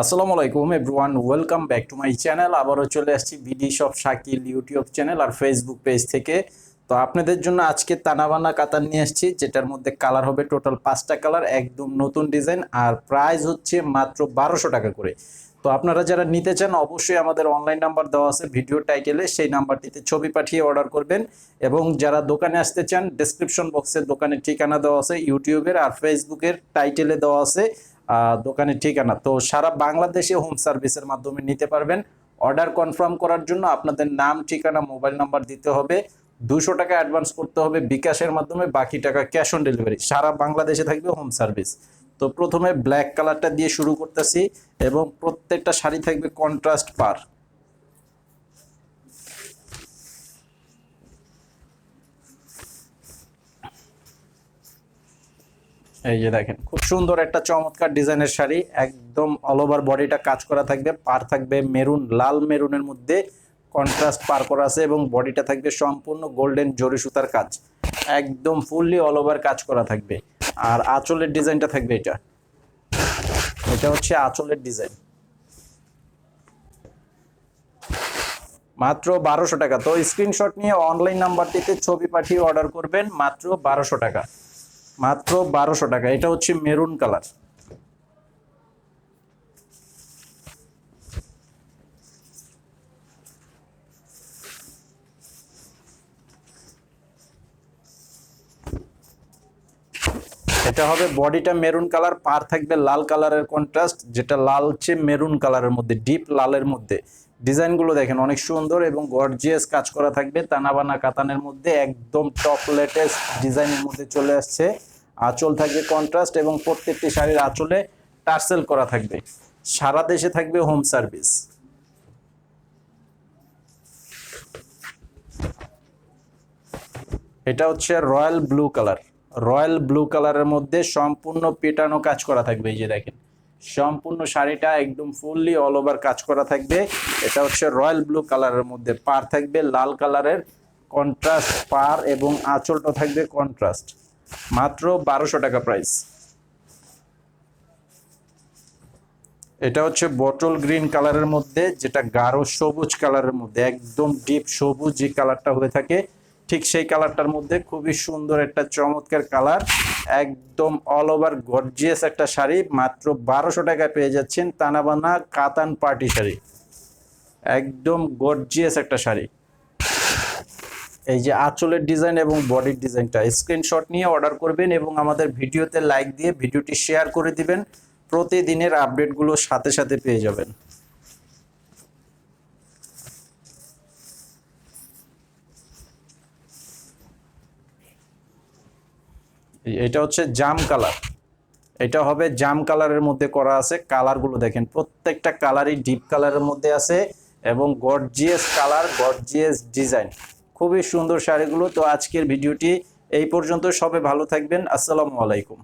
আসসালামু আলাইকুম everyone, welcome back to my channel. আবারও চলে আসছি BD shop Shakil YouTube channel আর ফেসবুক পেজ থেকে। তো আপনাদের জন্য আজকে তানাবানা কাতার নিয়ে আসছি, যেটার মধ্যে কালার হবে টোটাল পাঁচটা কালার, একদম নতুন ডিজাইন আর প্রাইস হচ্ছে মাত্র বারোশো টাকা করে। তো আপনারা যারা নিতে চান, অবশ্যই আমাদের অনলাইন নাম্বার দেওয়া আছে ভিডিও টাইটেলে, সেই নাম্বারটিতে ছবি পাঠিয়ে অর্ডার করবেন। এবং যারা দোকানে আসতে চান ডেসক্রিপশন বক্সে দোকানের ঠিকানা দেওয়া আছে, ইউটিউবের আর ফেসবুকের টাইটেলে দেওয়া আছে। দোকানের ঠিকানা। তো সারা বাংলাদেশে হোম সার্ভিসের মাধ্যমে নিতে পারবেন। অর্ডার কনফার্ম করার জন্য আপনাদের নাম, ঠিকানা মোবাইল নাম্বার দিতে হবে। দুশো টাকা অ্যাডভান্স করতে হবে বিকাশের মাধ্যমে, বাকি টাকা ক্যাশ অন ডেলিভারি সারা বাংলাদেশে থাকবে হোম সার্ভিস তো প্রথমে ব্ল্যাক কালারটা দিয়ে শুরু করতেছি এবং প্রত্যেকটা শাড়ি থাকবে কন্ট্রাস্ট পার এই যে দেখেন, খুব সুন্দর একটা চমৎকার ডিজাইনের শাড়ি, একদম অল ওভার বডিটা কাজ করা থাকবে, পার থাকবে মেরুন, লাল মেরুনের মধ্যে কন্ট্রাস্ট পার করা আছে এবং বডিটা থাকবে সম্পূর্ণ গোল্ডেন জরি সুতার কাজ। একদম ফুললি অল ওভার কাজ করা থাকবে। আর আঁচলের ডিজাইনটা থাকবে এটা। এটা হচ্ছে আঁচলের ডিজাইন। মাত্র বারোশো টাকা। তো স্ক্রিনশট নিয়ে অনলাইন নাম্বারটিতে ছবি পাঠিয়ে অর্ডার করবেন মাত্র বারোশো টাকা। মাত্র বারোশো টাকা। এটা হচ্ছে মেরুন কালার। এটা হবে বডিটা মেরুন কালার, পার থাকবে লাল কালারের কন্ট্রাস্ট যেটা লালচে মেরুন কালারের মধ্যে ডিপ লালের মধ্যে। ডিজাইনগুলো দেখেন, অনেক সুন্দর এবং গর্জিয়াস কাজ করা থাকবে তানাবানা কাতানের মধ্যে, একদম টপ লেটেস্ট ডিজাইনের মধ্যে চলে আসছে। আঁচল থাকবে কন্ট্রাস্ট এবং প্রত্যেকটি শাড়ির আঁচলে টার্সেল করা থাকবে। সারা দেশে থাকবে হোম সার্ভিস এটা হচ্ছে royal blue colour royal blue কালারের মধ্যে সম্পূর্ণ পেটানো কাজ করা থাকবে, এই যে দেখেন। সম্পূর্ণ শাড়িটা একদম ফুললি অল ওভার কাজ করা থাকবে। এটা হচ্ছে রয়্যাল ব্লু কালারের মধ্যে পার থাকবে, লাল কালারের কন্ট্রাস্ট পার এবং আঁচলটা থাকবে কন্ট্রাস্ট মাত্র বারোশো টাকা প্রাইস এটা হচ্ছে বটল গ্রিন কালারের মধ্যে, যেটা গাঢ় সবুজ কালারের মধ্যে, একদম ডিপ সবুজ, যে কালারটা হয়ে থাকে ঠিক সেই কালারটার মধ্যে খুবই সুন্দর একটা চমৎকার কালার, একদম অল ওভার গর্জিয়াস একটা শাড়ি, মাত্র বারোশো টাকায় পেয়ে যাচ্ছেন তানাবানা কাতান পার্টি শাড়ি। একদম গর্জিয়াস একটা শাড়ি। এই যে আঁচলের ডিজাইন এবং বডির ডিজাইনটা স্ক্রিনশট নিয়ে অর্ডার করবেন এবং আমাদের ভিডিওতে লাইক দিয়ে ভিডিওটি শেয়ার করে দিবেন, প্রতিদিনের আপডেটগুলো সাথে সাথে পেয়ে যাবেন। এটা হচ্ছে জাম কালার। এটা হবে জাম কালারের মধ্যে করা আছে। কালারগুলো দেখেন, প্রত্যেকটা কালারই ডিপ কালারের মধ্যে আছে এবং গর্জিয়াস কালার, গর্জিয়াস ডিজাইন। খুবই সুন্দর শাড়িগুলো। তো আজকের ভিডিওটি এই পর্যন্ত। সবে ভালো থাকবেন। আসসালামু আলাইকুম।